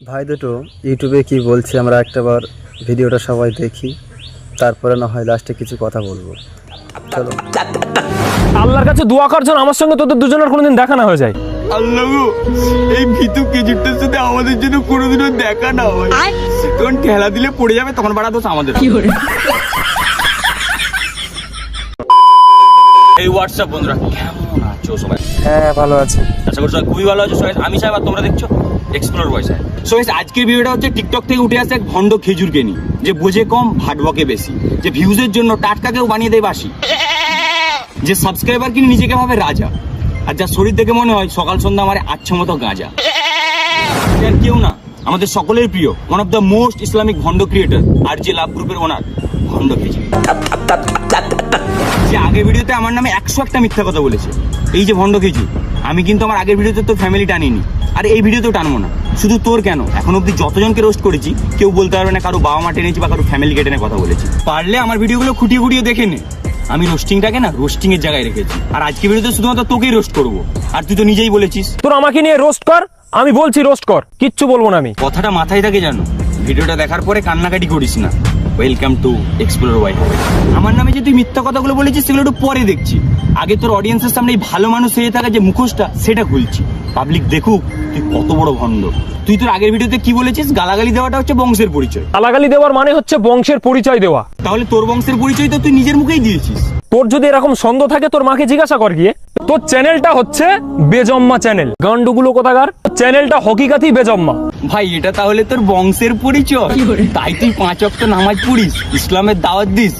ভাই দুটো ইউটিউবে কি বলছি আমরা একটাবার ভিডিওটা সবাই দেখি তারপরে না হয় লাস্টে কিছু কথা বলব। চলো। আল্লাহর কাছে দোয়া কর যেন আমার সঙ্গে তোদের দুজনের কোনোদিন দেখা না হয়ে যায়। আল্লাহ গো এই ভিতু কেজিটার সাথে আমাদের জন্য কোনোদিনও দেখা না হয়। তখন ঠেলা দিলে পড়ে যাবে তখন বাড়া দোষ আমাদের। এই হোয়াটসঅ্যাপ বন্ধুরা কেমন আছো সবাই? হ্যাঁ ভালো আছে। আশা করি সবাই খুবই ভালো আছো। সবাই আমি সাহেব আর তোমরা দেখছ? এক্সপ্লোর বয়স সো আজকের ভিডিওটা হচ্ছে টিকটক থেকে উঠে আসে এক ভণ্ড খেজুরকে নিয়ে যে বোঝে কম ভাট বকে বেশি যে ভিউজের জন্য টাটকাকেও বানিয়ে দেয় বাসি যে সাবস্ক্রাইবার কিনে নিজেকে ভাবে রাজা আর যার শরীর দেখে মনে হয় সকাল সন্ধ্যা আমার আচ্ছা মতো গাঁজা। কেউ না আমাদের সকলের প্রিয় one of the most Islamic ভণ্ড ক্রিয়েটার আর যে লাভ গ্রুপের ওনার ভণ্ড খেজুর। যে আগের ভিডিওতে আমার নামে একশো একটা মিথ্যা কথা বলেছে। এই যে ভণ্ড খেজুর আমি কিন্তু আমার আগের ভিডিওতে তোর ফ্যামিলি টানিনি। আর এই ভিডিওতেও টানবো না শুধু তোর কেন? এখন অব্দি যতজনকে রোস্ট করেছি কেউ বলতে পারবে না কারও বাবা মা টেনেছি বা কারও ফ্যামিলিকে টেনে কথা বলেছি। পারলে আমার ভিডিওগুলো খুঁটিয়ে খুঁটিয়ে দেখে নে। আমি রোস্টিংটাকে না রোস্টিং এর জায়গায় রেখেছি। আর আজকে ভিডিওতে শুধুমাত্র তোকেই রোস্ট করব। আর তুই তো নিজেই বলেছিস। তোর আমাকে নিয়ে রোস্ট কর আমি বলছি রোস্ট কর কিচ্ছু বলব না আমি। কথাটা মাথায় থাকে জানো ভিডিওটা দেখার পরে কান্নাকাটি করিস না। ওয়েলকাম টু এক্সপ্লোর ওয়াই আমার নামে যে তুই মিথ্যা কথাগুলো বলেছিস সেগুলো একটু পরে দেখছি। আগে তোর অডিয়েন্সের সামনে এই ভালো মানুষ হয়ে থাকা যে মুখোশটা সেটা খুলছি। পাবলিক দেখুক তুই কত বড় ভণ্ড। তুই তোর আগের ভিডিওতে কি বলেছিস? গালাগালি দেওয়াটা হচ্ছে বংশের পরিচয়। গালাগালি দেওয়ার মানে হচ্ছে বংশের পরিচয় দেওয়া। তাহলে তোর বংশের পরিচয় তো তুই নিজের মুখেই দিয়েছিস। তোর যদি এরকম সন্দেহ থাকে তোর মাকে জিজ্ঞাসা কর গিয়ে। তোর চ্যানেলটা হচ্ছে বেজম্মা চ্যানেল। গান্ডুগুলো কোথাকার? চ্যানেলটা হকিকাতি বেজম্মা। ভাই এটা তাহলে তোর বংশের পরিচয়। তাই তুই পাঁচ অক্ট নামাজ পড়িস ইসলামের দাওয়াত দিস।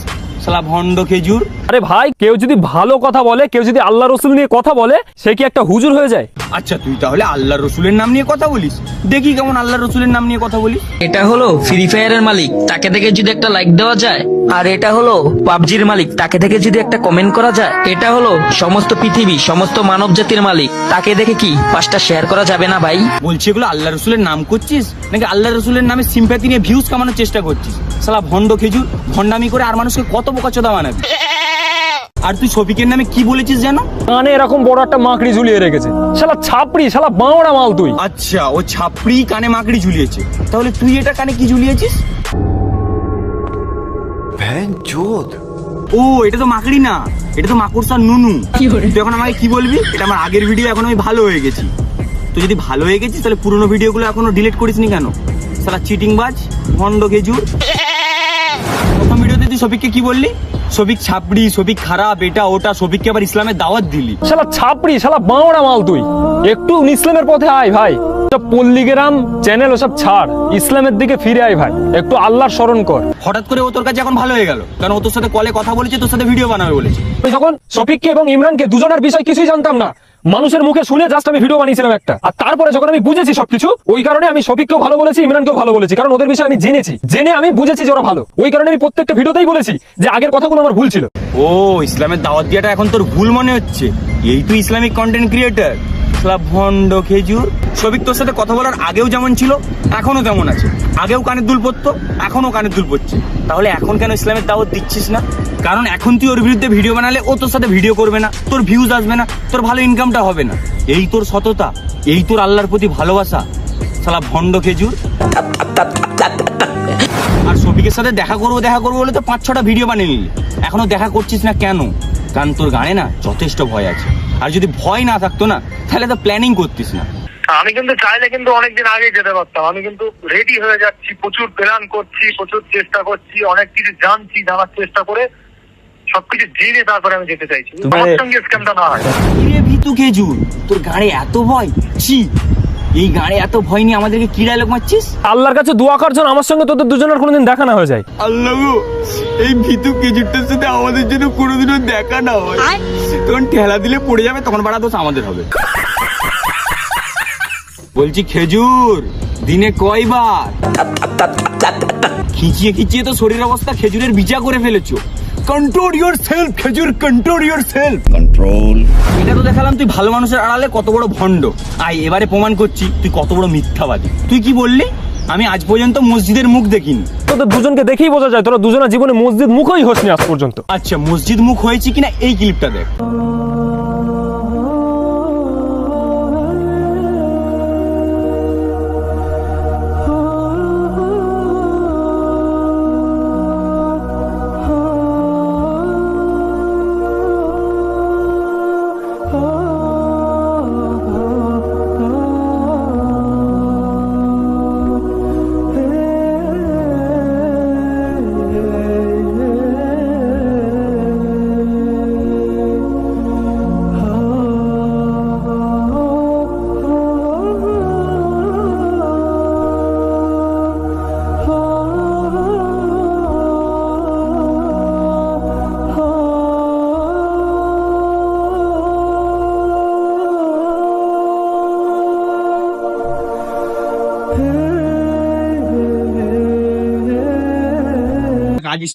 সালা ভণ্ড খেজুর আরে ভাই কেউ যদি ভালো কথা বলে কেউ যদি আল্লাহ রসুল নিয়ে কথা বলে সে কি একটা হুজুর হয়ে যায়? আচ্ছা তুই তাহলে আল্লাহ রসুলের নাম নিয়ে কথা বলিস। দেখি কেমন আল্লাহ রসুলের নাম নিয়ে কথা বলিস। এটা হলো ফ্রি ফায়ারের মালিক তাকে দেখে যদি একটা লাইক দেওয়া যায়। আর এটা হলো পাবজির মালিক তাকে দেখে যদি একটা কমেন্ট করা যায়। এটা হলো সমস্ত পৃথিবী সমস্ত মানব জাতির মালিক তাকে দেখে কি পাঁচটা শেয়ার করা যাবে না ভাই? বলছি এগুলো আল্লাহ রসুলের নাম করছিস? নাকি আল্লাহ রসুলের নামে সিম্প্যাথি নিয়ে ভিউজ কামানোর চেষ্টা করছিস? সালা ভণ্ড খেজুর ভণ্ডামি করে আর মানুষকে কত বোকা চোদা বানাবি? আর তুই শফিকের নামে কি বলেছিস জানো? কানে এরকম বড় একটা মাকড়ি ঝুলিয়ে রেখেছে। শালা ছাপড়ি শালা বাঁওড়া মাল তুই। আচ্ছা ও ছাপড়ি কানে মাকড়ি ঝুলিয়েছে। তাহলে তুই এটা কানে কি ঝুলিয়েছিস? ও এটা তো মাকড়ি না। এটা তো মাকড়সার নুনু। তুই এখন আমাকে কি বলবি? এটা আমার আগের ভিডিও এখন আমি ভালো হয়ে গেছি। তুই যদি ভালো হয়ে গেছিস তাহলে পুরোনো ভিডিওগুলো এখনও ডিলিট করিস নি কেন? সালা চিটিং বাজ ভণ্ড খেজুর। প্রথম ভিডিওতে তুই শফিককে কি বললি? শফিক ছাপড়ি সবিক খারাপ এটা ওটা সবিককে আবার ইসলামের দাওয়াত দিলি। শালা ছাপড়ি শালা বাঁওড়া মাল তুই। একটু ইসলামের পথে আয় ভাই। পল্লীগ্রাম চ্যানেল ওসব ছাড়। ইসলামের দিকে ফিরে আয় ভাই। একটু আল্লাহর স্মরণ কর। হঠাৎ করে ও তোর কাছে এখন ভালো হয়ে গেল। কারণ ও তোর সাথে কলে কথা বলেছে তোর সাথে ভিডিও বানাবে বলেছে। তখন সফিককে এবং ইমরানকে দুজনের বিষয় কিছুই জানতাম না মানুষের মুখে শুনে জাস্ট আমি ভিডিও বানিয়েছিলাম একটা। আর তারপরে যখন আমি বুঝেছি সবকিছু, ওই কারণে আমি শফিককেও ভালো বলেছি, ইমরানকেও ভালো বলেছি, কারণ ওদের বিষয়ে আমি জেনেছি। জেনে আমি বুঝেছি যে ওরা ভালো। ওই কারণে আমি প্রত্যেকটা ভিডিওতেই বলেছি যে আগের কথাগুলো আমার ভুল ছিল। ও, ইসলামের দাওয়াত দিয়াটা এখন তোর ভুল মনে হচ্ছে। এই তুই ইসলামিক কন্টেন্ট ক্রিয়েটার ভণ্ড খেজুর। সবিক তোর সাথে কথা বলার আগেও যেমন ছিল এখনও তেমন আছে। আগেও কানের দুল পড়তো এখনও কানের দুল পড়ছে তাহলে এখন কেন ইসলামের দাওয়াত দিচ্ছিস না? কারণ এখন তুই ওর বিরুদ্ধে ভিডিও বানালে ও তোর সাথে ভিডিও করবে না, তোর ভিউজ আসবে না, তোর ভালো ইনকামটা হবে না। এই তোর সততা, এই তোর আল্লাহর প্রতি ভালোবাসা। সালা ভণ্ড খেজুর। আর শফিকের সাথে দেখা করব দেখা করব বলে তো পাঁচ ছটা ভিডিও বানিয়ে নিলি। এখনও দেখা করছিস না কেন? কারণ তোর গানে না যথেষ্ট ভয় আছে। আর যদি ভয় না থাকতো না তাহলে তো প্ল্যানিং করতিস না। আমি কিন্তু চাইলে কিন্তু অনেকদিন আগে যেতে পারতাম। আমি কিন্তু রেডি হয়ে যাচ্ছি প্রচুর প্ল্যান করছি প্রচুর চেষ্টা করছি অনেক কিছু জানছি জানার চেষ্টা করে সবকিছু জেনে তারপরে আমি যেতে চাইছি। তুমি- আমার সঙ্গে স্ক্যামটা না হয়। ভিতু খেজুর তোর গাড়ি এত ভয়? ছি। এই গাড়ি এত ভয় নিয়ে আমাদেরকে কি ডায়লগ মারছিস? আল্লাহর কাছে দোয়া কর যেন আমার সঙ্গে তোদের দুজনের কোনোদিন দেখা না হয়ে যায়। আল্লাহ গো এই ভিতু খেজুরটার সাথে আমাদের জন্য কোনোদিনও দেখা না হয়। তখন ঠেলা দিলে পড়ে যাবে তখন বাড়া দোষ আমাদের হবে। বলছি খেজুর দিনে কয়বার? খিচিয়ে খিচিয়ে তো শরীর অবস্থা খেজুরের বিচা করে ফেলেছো। কন্ট্রোল ইউর সেলফ খেজুর কন্ট্রোল ইউর সেলফ কন্ট্রোল এটা তো দেখালাম তুই ভালো মানুষের আড়ালে কত বড় ভণ্ড। আই এবারে প্রমাণ করছি তুই কত বড় মিথ্যাবাদী। তুই কি বললি? আমি আজ পর্যন্ত মসজিদের মুখ দেখিনি। তোদের দুজনকে দেখেই বোঝা যায় তোরা দুজনের জীবনে মসজিদ মুখই হোসনি আজ পর্যন্ত। আচ্ছা মসজিদ মুখ হয়েছে কিনা এই ক্লিপটা দেখ।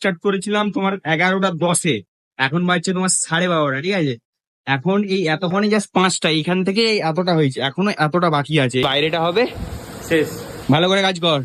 স্টার্ট করেছিলাম তোমার এগারোটা দশে। এখন বাজছে তোমার সাড়ে বারোটা ঠিক আছে? এখন এই এতক্ষণে জাস্ট পাঁচটা এখান থেকে এই এতটা হয়েছে। এখনও এতটা বাকি আছে। বাইরেটা হবে? শেষ। ভালো করে কাজ কর।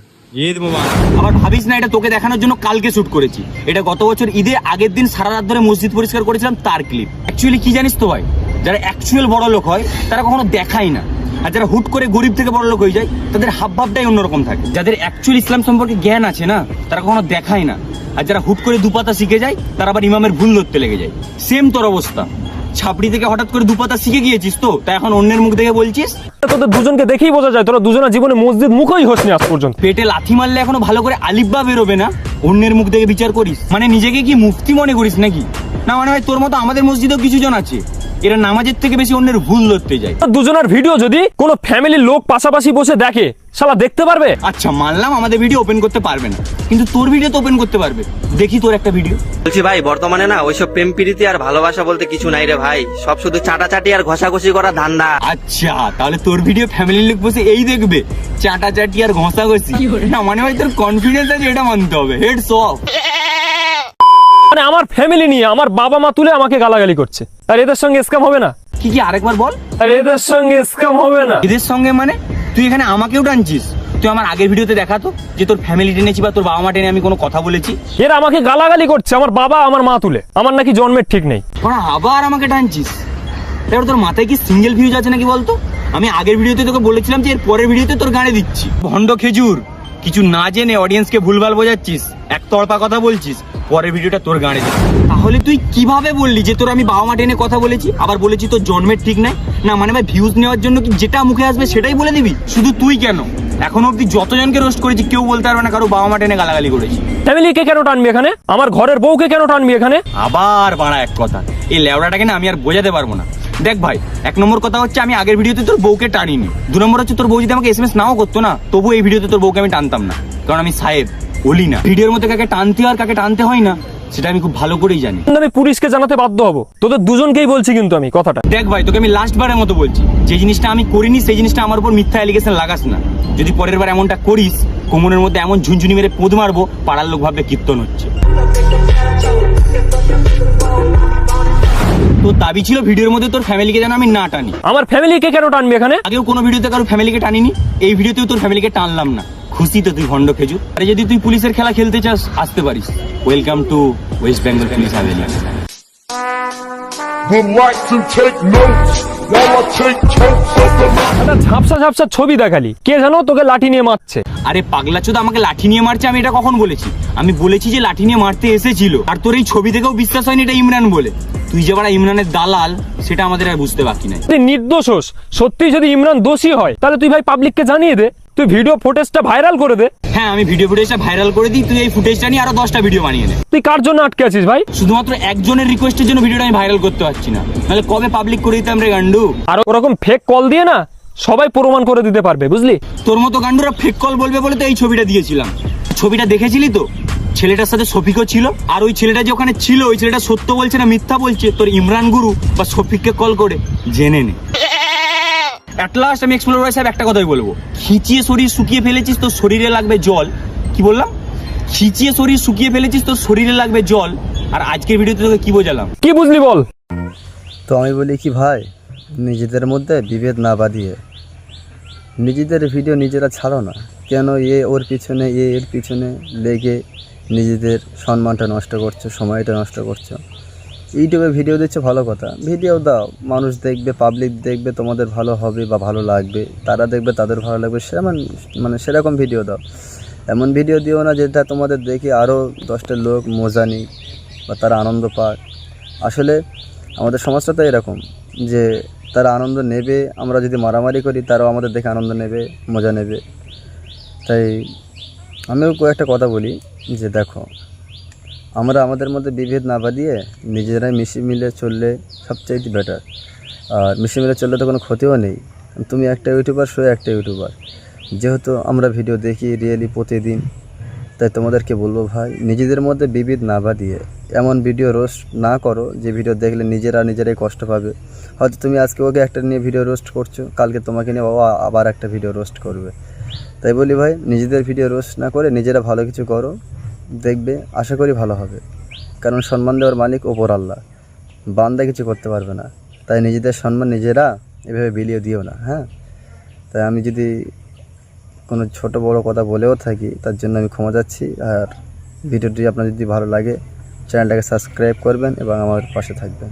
ঈদ মোবারক আবার ভাবিস না এটা তোকে দেখানোর জন্য কালকে শুট করেছি। এটা গত বছর ঈদে আগের দিন সারা রাত ধরে মসজিদ পরিষ্কার করেছিলাম তার ক্লিপ অ্যাকচুয়ালি কি জানিস তো ভাই? যারা অ্যাকচুয়াল বড় লোক হয় তারা কখনো দেখায় না। আর যারা হুট করে গরিব থেকে বড় লোক হয়ে যায় তাদের হাব ভাবটাই অন্যরকম থাকে। যাদের অ্যাকচুয়াল ইসলাম সম্পর্কে জ্ঞান আছে না তারা কখনো দেখায় না। আর যারা হুট করে দুপাতা শিখে যায় তারা আবার ইমামের ভুল ধরতে লেগে যায়। সেম তোর অবস্থা। ছাপড়ি থেকে হঠাৎ করে দুপাতা শিখে গিয়েছিস তো তাই এখন অন্যের মুখ দেখে বলছিস? তোদের দুজনকে দেখেই বোঝা যায় তোরা দুজনের জীবনে মসজিদ মুখই হসনি আজ পর্যন্ত। পেটে লাথি মারলে এখনও ভালো করে আলিব্বা বেরোবে না? অন্যের মুখ দেখে বিচার করিস। মানে নিজেকে কি মুফতি মনে করিস নাকি? না মানে ভাই তোর মতো আমাদের মসজিদেও কিছু জন আছে। এরা নামাজের থেকে বেশি অন্যের ভুল ধরতে যায়। দুজনের ভিডিও যদি কোনো ফ্যামিলির লোক পাশাপাশি বসে দেখে শালা দেখতে পারবে? আচ্ছা মানলাম আমাদের ভিডিও ওপেন করতে পারবে না। কিন্তু তোর ভিডিও তো ওপেন করতে পারবে। দেখি তোর একটা ভিডিও বলছি ভাই বর্তমানে না ওইসব প্রেম প্রীতি আর ভালোবাসা বলতে কিছু নাই রে ভাই। সব শুধু চাটাচাটি আর ঘষাঘষি করা ধান্দা। আচ্ছা তাহলে তোর ভিডিও ফ্যামিলির লোক বসে এই দেখবে চাটা চাটি আর ঘষা ঘষি না মানে ভাই তোর কনফিডেন্স আছে এটা মানতে হবে। হেডস অফ মানে আমার ফ্যামিলি নিয়ে আমার বাবা মা তুলে আমাকে গালাগালি করছে। আর এদের সঙ্গে স্ক্যাম হবে না। কি কি আরেকবার বল। আর এদের সঙ্গে স্ক্যাম হবে না। এদের সঙ্গে মানে? তুই এখানে আমাকেও টানছিস। তুই আমার আগের ভিডিওতে দেখাতো যে তোর ফ্যামিলি টেনেছি বা তোর বাবা মা টেনে আমি কোনো কথা বলেছি। এরা আমাকে গালাগালি করছে আমার বাবা আমার মা তুলে। আমার নাকি জন্মের ঠিক নেই। ওরা আবার আমাকে টানছিস। এবার তোর মাথায় কি সিঙ্গেল ভিউজ আছে নাকি বলতো? আমি আগের ভিডিওতে তোকে বলেছিলাম যে এর পরের ভিডিওতে তোর গানে দিচ্ছি। ভন্ড খেজুর কিছু না জেনে অডিয়েন্সকে ভুলভাল বোঝাচ্ছিস একতরফা কথা বলছিস। পরের ভিডিওটা তোর গানে তাহলে তুই কীভাবে বললি যে তোর আমি বাবা মা টেনে কথা বলেছি? আবার বলেছি তোর জন্মের ঠিক নাই? না মানে ভাই ভিউজ নেওয়ার জন্য কি যেটা মুখে আসবে সেটাই বলে দিবি? শুধু তুই কেন? এখন অব্দি যতজনকে রোস্ট করেছি কেউ বলতে পারবে না কারও বাবা মা টেনে গালাগালি করেছি। ফ্যামিলিকে কেন টানবি এখানে? আমার ঘরের বউকে কেন টানবি এখানে? আবার বাড়া এক কথা। এই লেওড়াটাকে না আমি আর বোঝাতে পারব না। দেখ ভাই এক নম্বর কথা হচ্ছে আমি আগের ভিডিওতে তোর বউকে টানিনি। দু নম্বর হচ্ছে তোর বউ যদি আমাকে এসএমএস নাও করতো না তবু এই ভিডিওতে তোর বউকে আমি টানতাম না। কারণ আমি সাহেব বলি না। ভিডিওর মধ্যে কাকে টানতে হয় আর কাকে টানতে হয় না সেটা আমি খুব ভালো করেই জানি। আমি পুলিশকে জানাতে বাধ্য হব। তোদের দুজনকেই বলছি কিন্তু আমি কথাটা। দেখ ভাই তোকে আমি লাস্ট বারের মতো বলছি। যে জিনিসটা আমি করিনি সেই জিনিসটা আমার উপর মিথ্যা অ্যালিগেশন লাগাস না। যদি পরের বার এমনটা করিস কোমরের মধ্যে এমন ঝুনঝুনি মেরে পোদ মারবো পাড়ার লোক ভাববে কীর্তন হচ্ছে। তোর দাবি ছিল ভিডিওর মধ্যে তোর ফ্যামিলিকে যেন আমি না টানি। আমার ফ্যামিলিকে কেন টানবি এখানে? আগেও কোনো ভিডিওতে কারও ফ্যামিলিকে টানিনি এই ভিডিওতেও তোর ফ্যামিলিকে টানলাম না। খুশি তো তুই ভণ্ড খেজু আরে যদি তুই পুলিশের খেলা খেলতে চাস আসতে পারিস। Welcome to West Bengal police Haveli would like to take notes while I take totes of the একটা ঝাপসা ঝাপসা ছবি দেখালি। কে জানো তোকে লাঠি নিয়ে মারছে। আরে পাগলা চোদা আমাকে লাঠি নিয়ে মারছে আমি এটা কখন বলেছি? আমি বলেছি যে লাঠি নিয়ে মারতে এসেছিল। আর তোর এই ছবি থেকেও বিশ্বাস হয়নি এটা ইমরান বলে। তুই যে বাড়া ইমরানের দালাল সেটা আমাদের আর বুঝতে বাকি নাই। তুই নির্দোষ হোস। সত্যি যদি ইমরান দোষী হয় তাহলে তুই ভাই পাবলিককে জানিয়ে দে। তুই ভিডিও ফুটেজটা ভাইরাল করে দে। হ্যাঁ আমি ভিডিও ফুটেজটা ভাইরাল করে দিই তুই এই ফুটেজটা নিয়ে আরও দশটা ভিডিও বানিয়ে নে। তুই কার জন্য আটকে আছিস ভাই? শুধুমাত্র একজনের রিকোয়েস্টের জন্য ভিডিওটা আমি ভাইরাল করতে পারছি না। নাহলে কবে পাবলিক করে দিতাম রে গান্ডু? আর ওরকম ফেক কল দিয়ে না সবাই প্রমাণ করে দিতে পারবে বুঝলি? তোর মতো গান্ডুরা ফেক কল বলবে বলে তো এই ছবিটা দিয়েছিলাম। ছবিটা দেখেছিলি তো? ছেলেটার সাথে শফিকও ছিল আর ওই ছেলেটা যে ওখানে ছিল ওই ছেলেটা সত্য বলছে না মিথ্যা বলছে? তোর ইমরান গুরু বা শফিককে কল করে জেনে নে। অ্যাট লাস্ট আমি এক্সপ্লোর সাহেব একটা কথাই বলব। খিচিয়ে শরীর শুকিয়ে ফেলেছিস তোর শরীরে লাগবে জল। কি বললাম? খিচিয়ে শরীর শুকিয়ে ফেলেছিস তোর শরীরে লাগবে জল। আর আজকের ভিডিওতে তোকে কি বোঝালাম? কি বুঝলি বল? তো আমি বলি কি ভাই নিজেদের মধ্যে বিভেদ না বাঁধিয়ে। নিজেদের ভিডিও নিজেরা ছাড়ো না। কেন এ ওর পিছনে, এ এর পিছনে লেগে নিজেদের সম্মানটা নষ্ট করছ, সময়টা নষ্ট করছ? ইউটিউবে ভিডিও দিচ্ছে ভালো কথা। ভিডিও দাও। মানুষ দেখবে পাবলিক দেখবে তোমাদের ভালো হবে বা ভালো লাগবে। তারা দেখবে তাদের ভালো লাগবে সেমন মানে সেরকম ভিডিও দাও। এমন ভিডিও দিও না যেটা তোমাদের দেখে আরও দশটা লোক মজা নিক বা তারা আনন্দ পাক। আসলে আমাদের সমাজটা তো এরকম যে তারা আনন্দ নেবে, আমরা যদি মারামারি করি, তারাও আমাদের দেখে আনন্দ নেবে, মজা নেবে। তাই আমিও কয়েকটা কথা বলি, যে দেখো, আমরা আমাদের মধ্যে বিভেদ না বাঁধিয়ে নিজেরাই মিশে মিলে চললে সবচাইতে বেটার আর মিশে মিলে চললে তো কোনো ক্ষতিও নেই। তুমি একটা ইউটিউবার সে একটা ইউটিউবার যেহেতু আমরা ভিডিও দেখি রিয়েলি প্রতিদিন, তাই তোমাদেরকে বলব ভাই, নিজেদের মধ্যে বিভেদ না বাঁধিয়ে এমন ভিডিও রোস্ট না করো, যে ভিডিও দেখলে নিজেরা নিজেরাই কষ্ট পাবে। হয়তো তুমি আজকে ওকে একটা নিয়ে ভিডিও রোস্ট করছ, কালকে তোমাকে নিয়ে ও আবার একটা ভিডিও রোস্ট করবে। তাই বলি ভাই, নিজেদের ভিডিও রোস্ট না করে নিজেরা ভালো কিছু করো, দেখবে, আশা করি ভালো হবে। কারণ সম্মান দেওয়ার মালিক ওপর আল্লাহ। বান্দা কিছু করতে পারবে না। তাই নিজেদের সম্মান নিজেরা এভাবে বিলিয়ে দিও না হ্যাঁ? তাই আমি যদি কোনো ছোট বড় কথা বলেও থাকি, তার জন্য আমি ক্ষমা যাচ্ছি আর ভিডিওটি আপনার যদি ভালো লাগে চ্যানেলটাকে সাবস্ক্রাইব করবেন এবং আমার পাশে থাকবেন।